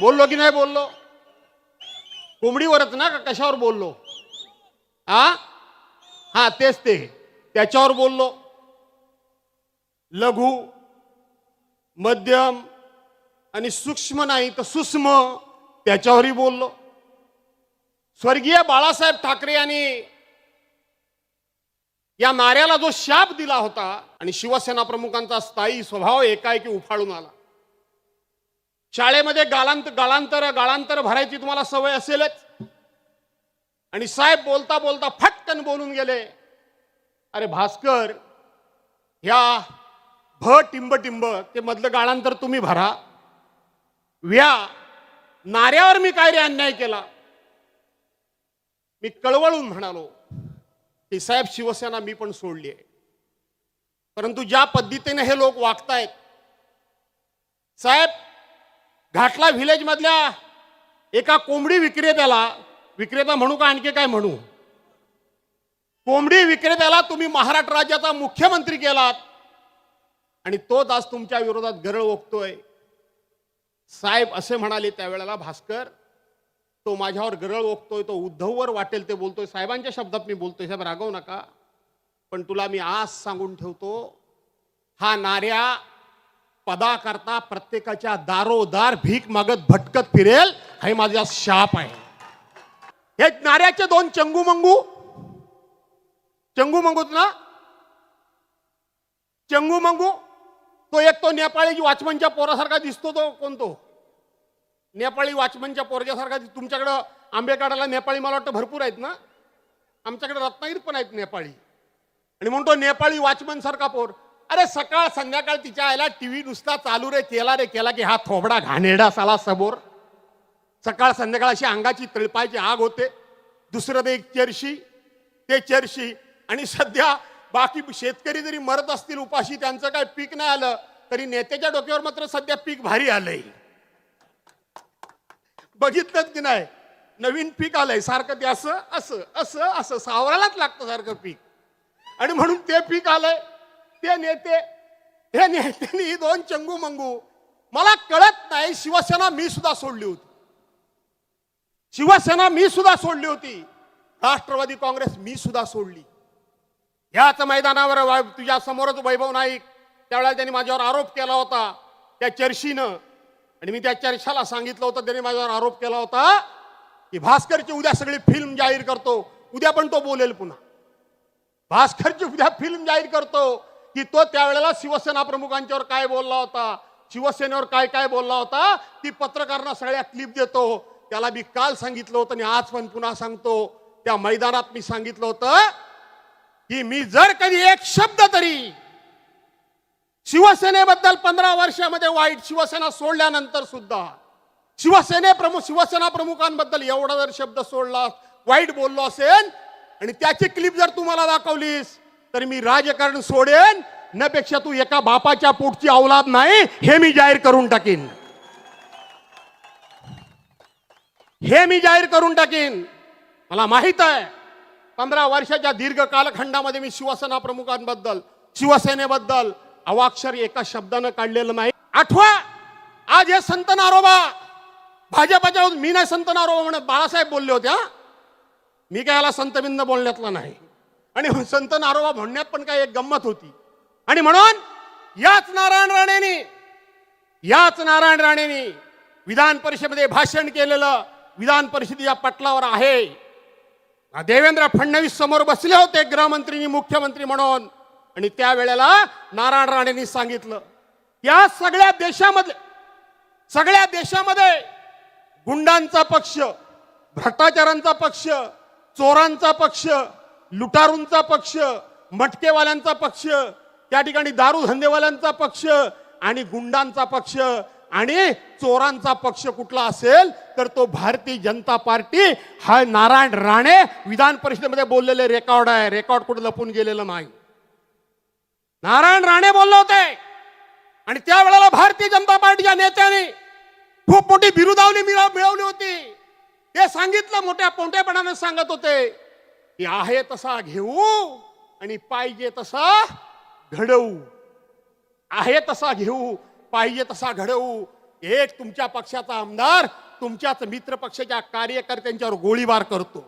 बोललो की नाही बोललो? कोंबडीवरच ना का कशावर बोललो? आ? हा तेच ते. त्याच्यावर बोललो. लघु मध्यम आणि सूक्ष्म नाही तर सूक्ष्म त्याच्यावरही बोललो. स्वर्गीय बाळासाहेब ठाकरे यांनी या नाऱ्याला जो शाप दिला होता आणि शिवसेना प्रमुखांचा स्थायी स्वभाव एकाएकी उफाळून आला. शाळेमध्ये गालांत गाळांतर गाळांतर भरायची तुम्हाला सवय असेलच. आणि साहेब बोलता बोलता फटकन बोलून गेले. अरे भास्कर ह्या भ टिंब टिंब ते मधलं गाळांतर तुम्ही भरा. व्या नाऱ्यावर मी काय रे अन्याय केला. मी कळवळून म्हणालो की साहेब शिवसेना मी पण सोडली आहे. परंतु ज्या पद्धतीने हे लोक वागतायत साहेब घाटला व्हिलेज मधल्या एका कोंबडी विक्रेत्याला विक्रेता म्हणू का आणखी काय म्हणू? कोंबडी विक्रेत्याला तुम्ही महाराष्ट्र राज्याचा मुख्यमंत्री केलात आणि तोच आज तुमच्या विरोधात गरळ ओकतोय. साहेब असे म्हणाले त्यावेळेला भास्कर तो माझ्यावर गरळ ओकतोय तो उद्धववर वाटेल ते बोलतोय. साहेबांच्या शब्दात मी बोलतोय. साहेब रागवू नका. पण तुला मी आज सांगून ठेवतो हा नाऱ्या पदाकरता प्रत्येकाच्या दारोदार भीक मागत भटकत फिरेल हे माझा शाप आहे. हे नाऱ्याचे दोन चंगू मंगू. चंगू मंगूत ना? चंगू मंगू. तो एक तो नेपाळी वाचमनच्या पोरासारखा दिसतो तो कोणतो नेपाळी वाचमनच्या पोरग्यासारखा तुमच्याकडं आंबेकाडाला नेपाळी मला वाटतं भरपूर आहेत ना? आमच्याकडे रत्नागिरीत पण आहेत नेपाळी. आणि म्हणतो नेपाळी वाचमन सारखा पोर. अरे सकाळ संध्याकाळ तिच्या आईला टीव्ही नुसता चालू रे केला रे केला की हा थोबडा घाणेरडा साला समोर. सकाळ संध्याकाळ अशी अंगाची तळपायची आग होते. दुसरं ते एक चर्शी ते चर्शी. आणि सध्या बाकी शेतकरी जरी मरत असतील उपाशी त्यांचं काय पीक नाही आलं तरी नेत्याच्या डोक्यावर मात्र सध्या पीक भारी आलंय. बघितलं की नाही? नवीन पीक आलंय सारखं ते असं असं असं असं सावरायलाच लागतं सारखं पीक. आणि म्हणून ते पीक आलंय. ते नेते हे नेत्यांनी ही दोन चंगू मंगू. मला कळत नाही शिवसेना मी सुद्धा सोडली होती. शिवसेना मी सुद्धा सोडली होती. राष्ट्रवादी काँग्रेस मी सुद्धा सोडली. ह्याच मैदानावर तुझ्या समोरच वैभव नाईक त्यावेळेला त्यांनी माझ्यावर आरोप केला होता त्या चर्शीनं आणि मी त्या चर्चाला सांगितलं होतं त्यांनी माझ्यावर आरोप केला होता की भास्करची उद्या सगळी फिल्म जाहीर करतो. उद्या पण तो बोलेल पुन्हा. भास्करची उद्या फिल्म जाहीर करतो. की तो त्यावेळेला शिवसेना प्रमुखांच्यावर काय बोलला होता? शिवसेनेवर काय काय बोलला होता? ती पत्रकारांना सगळ्या क्लिप देतो. त्याला मी काल सांगितलं होतं आणि आज पण पुन्हा सांगतो. त्या मैदानात मी सांगितलं होतं की मी जर कधी एक शब्द तरी शिवसेनेबद्दल पंधरा वर्षामध्ये वाईट शिवसेना सोडल्यानंतर सुद्धा शिवसेने प्रमुख शिवसेना प्रमुखांबद्दल एवढा जर शब्द सोडला वाईट बोललो असेल आणि त्याची क्लिप जर तुम्हाला दाखवलीस तर मी राजकारण सोडेन नपेक्षा तू एका बापाच्या पोटची औलाद नाही हे मी जाहीर करून टाकीन. हे मी जाहीर करून टाकीन. मला माहीत आहे पंधरा वर्षाच्या दीर्घ कालखंडामध्ये मी शिवसेना प्रमुखांबद्दल शिवसेनेबद्दल अवाक्षर एका शब्दानं काढलेलं नाही. आठवा आज हे संत नारोबा भाजपाच्या मी नाही संत नारोबा म्हणत बाळासाहेब बोलले होते मी काय याला संत बिंद बोलण्यातला नाही. आणि संत नारोबा म्हणण्यात पण काय एक गंमत होती. आणि म्हणून याच नारायण राणेनी याच नारायण राणेनी विधान परिषदेमध्ये भाषण केलेलं विधान परिषदेच्या पटलावर आहे. देवेंद्र फडणवीस समोर बसले होते गृहमंत्री मुख्यमंत्री म्हणून. आणि त्यावेळेला नारायण राणेंनी सांगितलं या सगळ्या देशामध्ये सगळ्या देशामध्ये गुंडांचा पक्ष भ्रष्टाचारांचा पक्ष चोरांचा पक्ष लुटारूंचा पक्ष मटकेवाल्यांचा पक्ष त्या ठिकाणी दारू धंदेवाल्यांचा पक्ष आणि गुंडांचा पक्ष आणि चोरांचा पक्ष कुठला असेल तर तो भारतीय जनता पार्टी हा नारायण राणे विधान परिषदेमध्ये बोललेले रेकॉर्ड आहे. रेकॉर्ड कुठे लपून गेलेलं नाही. नारायण राणे बोलले होते. आणि त्यावेळेला भारतीय जनता पार्टीच्या नेत्याने खूप मोठी बिरुदावली मिळव- मिळवली होती. ते सांगितलं मोठ्या पोंटेपणाने सांगत होते. आहे तसा घेऊ आणि पाहिजे तसा घडवू. आहे तसा घेऊ पाहिजे तसा घडवू. एक तुमच्या पक्षाचा आमदार तुमच्याच मित्र पक्षाच्या कार्यकर्त्यांच्यावर गोळीबार करतो.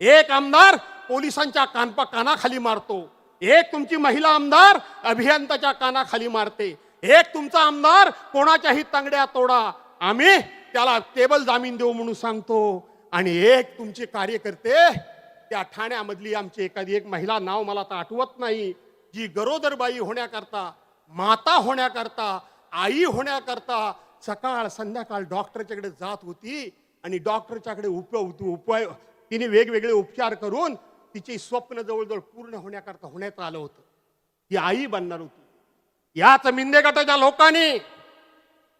एक आमदार पोलिसांच्या कानपा कानाखाली मारतो. एक तुमची महिला आमदार अभियंताच्या कानाखाली मारते. एक तुमचा आमदार कोणाच्याही तांगड्या तोडा. आम्ही त्याला टेबल जामीन देऊ म्हणून सांगतो. आणि एक तुमचे कार्यकर्ते त्या ठाण्यामधली आमची एखादी एक महिला नाव मला तर आठवत नाही जी गरोदरबाई होण्याकरता माता होण्याकरता आई होण्याकरता सकाळ संध्याकाळ डॉक्टरच्याकडे जात होती आणि डॉक्टरच्याकडे उप उपाय तिने वेगवेगळे उपचार करून तिचे स्वप्न जवळजवळ पूर्ण होण्याकरता होण्यात आलं होतं. ती आई बनणार होती. याच मिंदे गटाच्या लोकांनी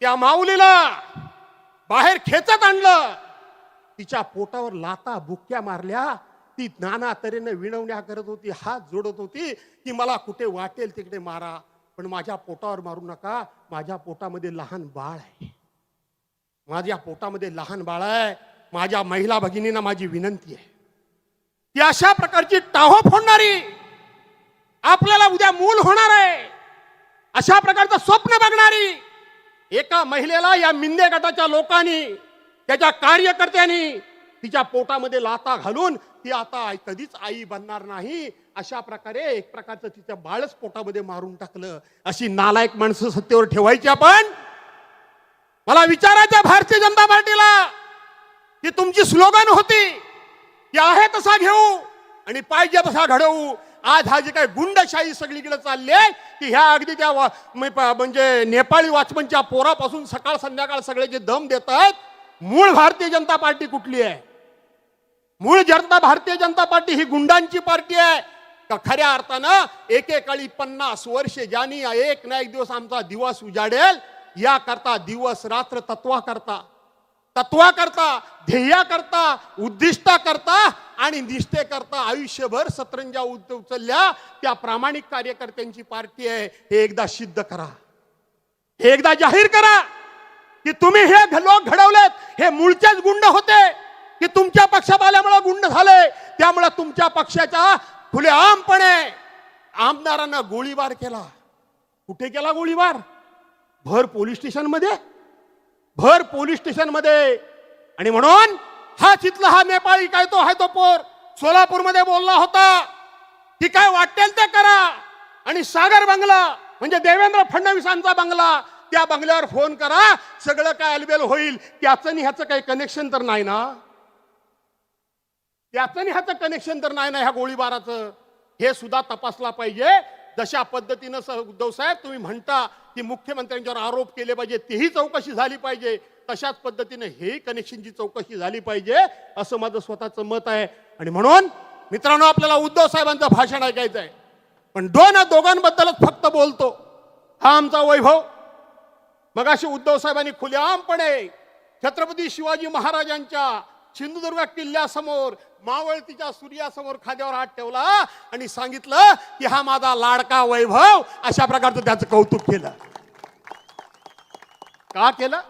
त्या माऊलीला बाहेर खेचत आणलं. तिच्या पोटावर लाता बुक्क्या मारल्या. ती नाना तऱ्हेनं विणवण्या करत होती हात जोडत होती की मला कुठे वाटेल तिकडे मारा. पण माझ्या पोटावर मारू नका माझ्या पोटामध्ये लहान बाळ आहे. माझ्या पोटामध्ये लहान बाळ आहे. माझ्या महिला भगिनींना माझी विनंती आहे. ती अशा प्रकारची टाहो फोडणारी आपल्याला उद्या मूल होणार आहे. अशा प्रकारचं स्वप्न बघणारी एका महिलेला या मिंदे गटाच्या लोकांनी त्याच्या कार्यकर्त्यांनी तिच्या पोटामध्ये लाता घालून ती आता कधीच आई बनणार नाही. अशा प्रकारे एक प्रकारचं तिचं बाळच पोटामध्ये मारून टाकलं. अशी नालायक माणसं सत्तेवर ठेवायची आपण. मला विचारायचं भारतीय जनता पार्टीला की तुमची स्लोगन होती की आहे तसा घेऊ आणि पाहिजे तसा घडवू. आज हा जे काय गुंडशाही सगळीकडे चालली आहे की ह्या अगदी त्या म्हणजे नेपाळी वाचमनच्या पोरापासून सकाळ संध्याकाळ सगळे जे दम देत आहेत मूळ भारतीय जनता पार्टी कुठली आहे? मूळ जनता भारतीय जनता पार्टी ही गुंडांची पार्टी आहे. का खऱ्या अर्थानं एकेकाळी पन्नास वर्षे ज्यांनी एक ना एक दिवस आमचा दिवस उजाडेल या करता दिवस रात्र तत्वा करता. तत्वा करता ध्येया करता उद्दिष्टा करता आणि निष्ठे करता आयुष्यभर सतरंजा उच- उचलल्या. त्या प्रामाणिक कार्यकर्त्यांची पार्टी आहे. हे एकदा सिद्ध करा. हे एकदा जाहीर करा की तुम्ही हे लोक घडवलेत. हे मूळचेच गुंड होते. की तुमच्या पक्षात आल्यामुळे गुंड झाले. त्यामुळे तुमच्या पक्षाच्या खुलेआमपणे आमदारांना गोळीबार केला. कुठे केला गोळीबार? भर पोलीस स्टेशनमध्ये भर पोलीस स्टेशनमध्ये आणि म्हणून हा चितला हा नेपाळी काय तो आहे तो पोर सोलापूरमध्ये बोलला होता. की काय वाटेल ते करा. आणि सागर बंगला म्हणजे देवेंद्र फडणवीसांचा बंगला त्या बंगल्यावर फोन करा. सगळं काय अलबेल होईल त्याचं आणि ह्याचं काही कनेक्शन तर नाही ना. त्याचं आणि ह्याचं कनेक्शन तर नाही ना ह्या गोळीबाराचं. हे सुद्धा तपासला पाहिजे. जशा पद्धतीनं स- उद्धव साहेब तुम्ही म्हणता की मुख्यमंत्र्यांच्यावर आरोप केले पाहिजे तेही चौकशी झाली पाहिजे. तशाच पद्धतीनं हे कनेक्शनची चौकशी झाली पाहिजे असं माझं स्वतःचं मत आहे. आणि म्हणून मित्रांनो आपल्याला उद्धव साहेबांचं भाषण ऐकायचं आहे. पण दोन दोघांबद्दलच फक्त बोलतो. हा आमचा वैभव. मगाशी उद्धव साहेबांनी खुलेआमपणे छत्रपती शिवाजी महाराजांच्या सिंधुदुर्ग किल्ल्यासमोर मावळतीच्या सूर्यासमोर खाद्यावर हात ठेवला आणि सांगितलं की हा माझा लाडका वैभव अशा प्रकारचं त्याचं कौतुक केलं. का केलं?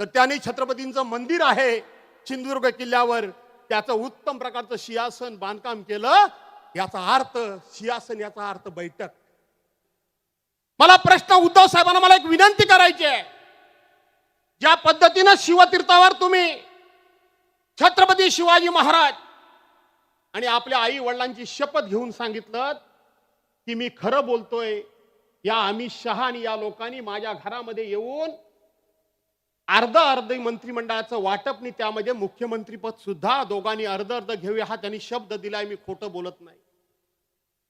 तर त्याने छत्रपतींचं मंदिर आहे सिंधुदुर्ग किल्ल्यावर त्याचं उत्तम प्रकारचं सिंहासन बांधकाम केलं. याचा अर्थ सिंहासन याचा अर्थ बैठक. मला प्रश्न उद्धव साहेबांना मला एक विनंती करायची आहे. ज्या पद्धतीनं शिवतीर्थावर तुम्ही छत्रपती शिवाजी महाराज. आणि आपल्या आई वडिलांची शपथ घेऊन सांगितलं की मी खरं बोलतोय या अमित शहा आणि या लोकांनी माझ्या घरामध्ये येऊन अर्ध अर्ध मंत्रिमंडळाचं वाटप त्यामध्ये मुख्यमंत्रीपद सुद्धा दोघांनी अर्ध अर्ध घेऊया हा त्यांनी शब्द दिलाय मी खोटं बोलत नाही.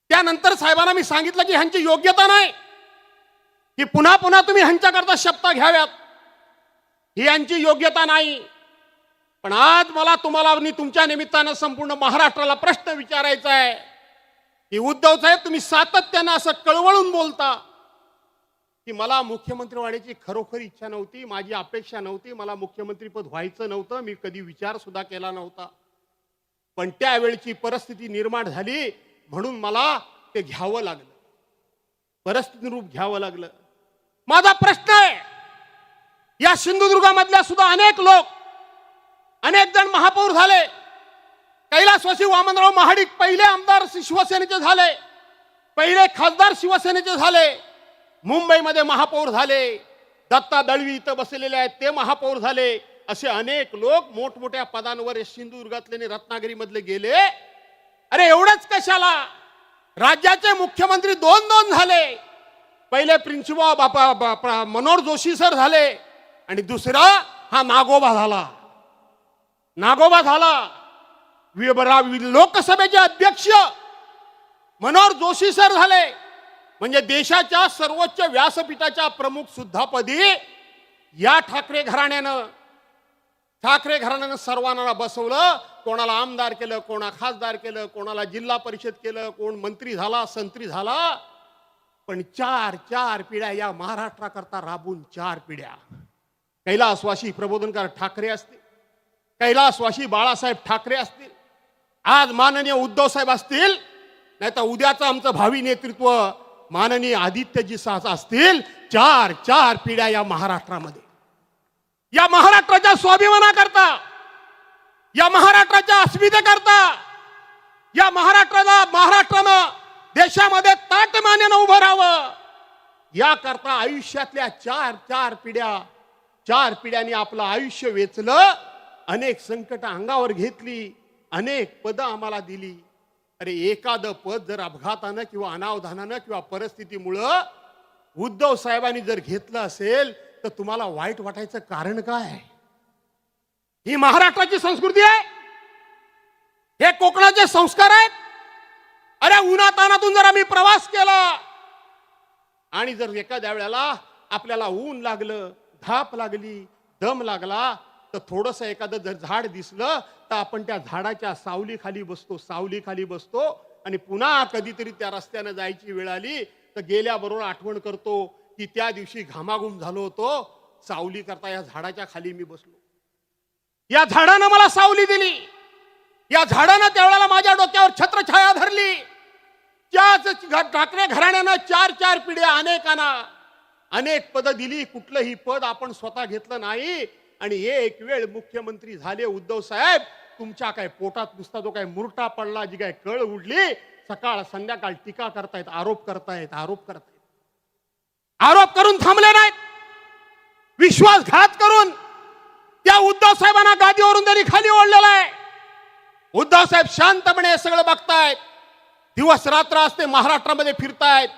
त्यानंतर साहेबांना मी सांगितलं की ह्यांची योग्यता नाही. की पुन्हा पुन्हा तुम्ही ह्यांच्याकरता शब्द घ्याव्यात. ही यांची योग्यता नाही. पण आज मला तुम्हाला आणि तुमच्या निमित्तानं संपूर्ण महाराष्ट्राला प्रश्न विचारायचा आहे. की उद्धव साहेब तुम्ही सातत्यानं असं कळवळून बोलता की मला मुख्यमंत्री व्हायची खरोखर इच्छा नव्हती माझी अपेक्षा नव्हती मला मुख्यमंत्रीपद व्हायचं नव्हतं मी कधी विचार सुद्धा केला नव्हता. पण त्यावेळची परिस्थिती निर्माण झाली म्हणून मला ते घ्यावं लागलं. परिस्थितीरूप घ्यावं लागलं. माझा प्रश्न आहे या सिंधुदुर्गामधल्या सुद्धा अनेक लोक अनेक जण महापौर झाले. कैलासवासी वामनराव महाडिक पहिले आमदार शिवसेनेचे झाले. पहिले खासदार शिवसेनेचे झाले. मुंबईमध्ये महापौर झाले. दत्ता दळवी इथं बसलेले आहेत ते महापौर झाले. असे अनेक लोक मोठमोठ्या पदांवर सिंधुदुर्गातले आणि रत्नागिरीमधले गेले. अरे एवढंच कशाला? राज्याचे मुख्यमंत्री दोन दोन झाले. पहिले प्रिन्सिपॉल बापा- मनोहर जोशी सर झाले. आणि दुसरा हा नागोबा झाला. नागोबा झाला. लोकसभेचे अध्यक्ष मनोहर जोशी सर झाले. म्हणजे देशाच्या सर्वोच्च व्यासपीठाच्या प्रमुख सुद्धा पदी या ठाकरे घराण्यानं ठाकरे घराण्यानं सर्वांना बसवलं. कोणाला आमदार केलं कोणा खासदार केलं कोणाला जिल्हा परिषद केलं कोण मंत्री झाला संत्री झाला. पण चार चार पिढ्या या महाराष्ट्राकरता राबून चार पिढ्या. कैलासवासी प्रबोधनकार ठाकरे असते कैलासवासी बाळासाहेब ठाकरे असतील आज माननीय उद्धवसाहेब असतील नाही तर उद्याचं आमचं भावी नेतृत्व माननीय आदित्यजी सास असतील चार चार पिढ्या या महाराष्ट्रामध्ये. या महाराष्ट्राच्या स्वाभिमानाकरता या महाराष्ट्राच्या अस्मितेकरता या महाराष्ट्राला महाराष्ट्रानं देशामध्ये ताटमान्यानं उभं राहावं याकरता आयुष्यातल्या चार चार पिढ्या चार पिढ्यांनी आपलं आयुष्य वेचलं अनेक संकट अंगावर घेतली अनेक पदं आम्हाला दिली. अरे एखादं पद जर अपघातानं किंवा अनावधानानं किंवा परिस्थितीमुळं उद्धव साहेबांनी जर घेतलं असेल तर तुम्हाला वाईट वाटायचं कारण काय? ही महाराष्ट्राची संस्कृती आहे. हे कोकणाचे संस्कार आहेत. अरे उन्हातानातून जर आम्ही प्रवास केला आणि जर एखाद्या वेळेला आपल्याला ऊन लागलं धाप लागली दम लागला तर थोडस एखादं जर झाड दिसलं तर आपण त्या झाडाच्या सावली खाली बसतो सावली खाली बसतो आणि पुन्हा कधीतरी त्या रस्त्यानं जायची वेळ आली तर गेल्याबरोबर आठवण करतो की त्या दिवशी घामाघूम झालो होतो. सावली करता या झाडाच्या खाली मी बसलो. या झाडानं मला सावली दिली. या झाडानं त्यावेळेला माझ्या डोक्यावर छत्रछाया धरली. त्याच घ- ठाकरे घराण्यानं चार चार पिढ्या अनेकांना अनेक पद दिली. कुठलंही पद आपण स्वतः घेतलं नाही. आणि एक वेळ मुख्यमंत्री झाले उद्धव साहेब तुमच्या काय पोटात नुसता जो काय मुरटा पडला जी काय कळ उडली सकाळ संध्याकाळ टीका करतायत आरोप करतायत आरोप करतायत. आरोप करून थांबले नाहीत. विश्वासघात करून त्या उद्धव साहेबांना गादीवरून त्यांनी खाली ओढलेला आहे. उद्धव साहेब शांतपणे सगळं बघतायत. दिवस रात्र असते महाराष्ट्रामध्ये फिरतायत.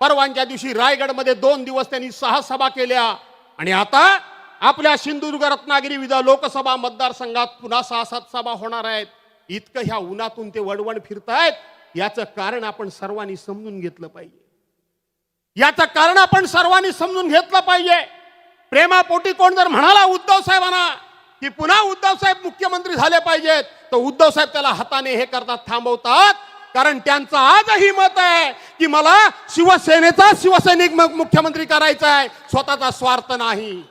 परवांच्या दिवशी रायगडमध्ये दोन दिवस त्यांनी सहा सभा केल्या. आणि आता आपल्या सिंधुदुर्ग रत्नागिरी विधा लोकसभा मतदारसंघात पुन्हा सहा सात सभा होणार आहेत. इतकं ह्या उन्हातून ते वडवण फिरतायत याचं कारण आपण सर्वांनी समजून घेतलं पाहिजे. याचं कारण आपण सर्वांनी समजून घेतलं पाहिजे. प्रेमापोटी कोण जर म्हणाला उद्धव साहेबांना की पुन्हा उद्धव साहेब मुख्यमंत्री झाले पाहिजेत तर उद्धव साहेब त्याला हाताने हे करतात थांबवतात. कारण त्यांचं आजही मत आहे की मला शिवसेनेचा शिवसैनिक मुख्यमंत्री करायचा आहे. स्वतःचा स्वार्थ नाही.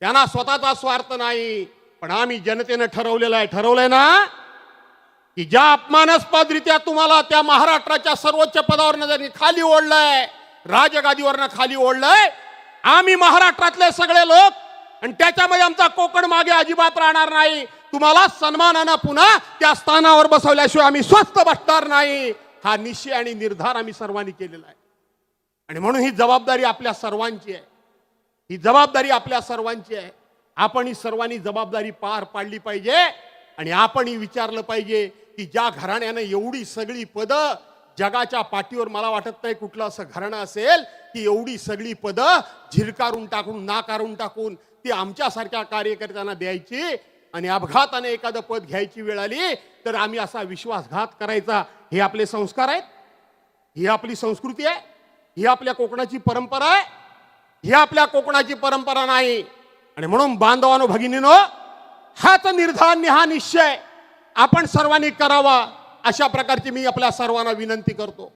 त्यांना स्वतःचा स्वार्थ नाही पण आम्ही जनतेनं ठरवलेलं आहे ठरवलंय ना की ज्या अपमानास्पदरित्या तुम्हाला त्या महाराष्ट्राच्या सर्वोच्च पदावरनं जरी खाली ओढलंय राजगादीवरनं खाली ओढलंय आम्ही महाराष्ट्रातले सगळे लोक आणि त्याच्यामध्ये आमचा कोकण मागे अजिबात राहणार नाही. तुम्हाला सन्मानानं पुन्हा त्या स्थानावर बसवल्याशिवाय आम्ही स्वस्त बसणार नाही. हा निश्चय आणि निर्धार आम्ही सर्वांनी केलेला आहे. आणि म्हणून ही जबाबदारी आपल्या सर्वांची आहे. ही जबाबदारी आपल्या सर्वांची आहे. आपण ही सर्वांनी जबाबदारी पार पाडली पाहिजे आणि आपणही विचारलं पाहिजे की ज्या घराण्यानं एवढी सगळी पदं जगाच्या पाठीवर मला वाटत नाही कुठलं असं घराणं असेल की एवढी सगळी पदं झिरकारून टाकून नाकारून टाकून ती आमच्यासारख्या कार्यकर्त्यांना द्यायची आणि अपघाताने एखादं पद घ्यायची वेळ आली तर आम्ही असा विश्वासघात करायचा. हे आपले संस्कार आहेत. ही आपली संस्कृती आहे. ही आपल्या कोकणाची परंपरा आहे. ही आपल्या कोकणाची परंपरा नाही. आणि म्हणून बांधवानो भगिनीनो हाच निर्धार हा निश्चय. आपण सर्वांनी करावा अशा प्रकारची मी आपल्या सर्वांना विनंती करतो.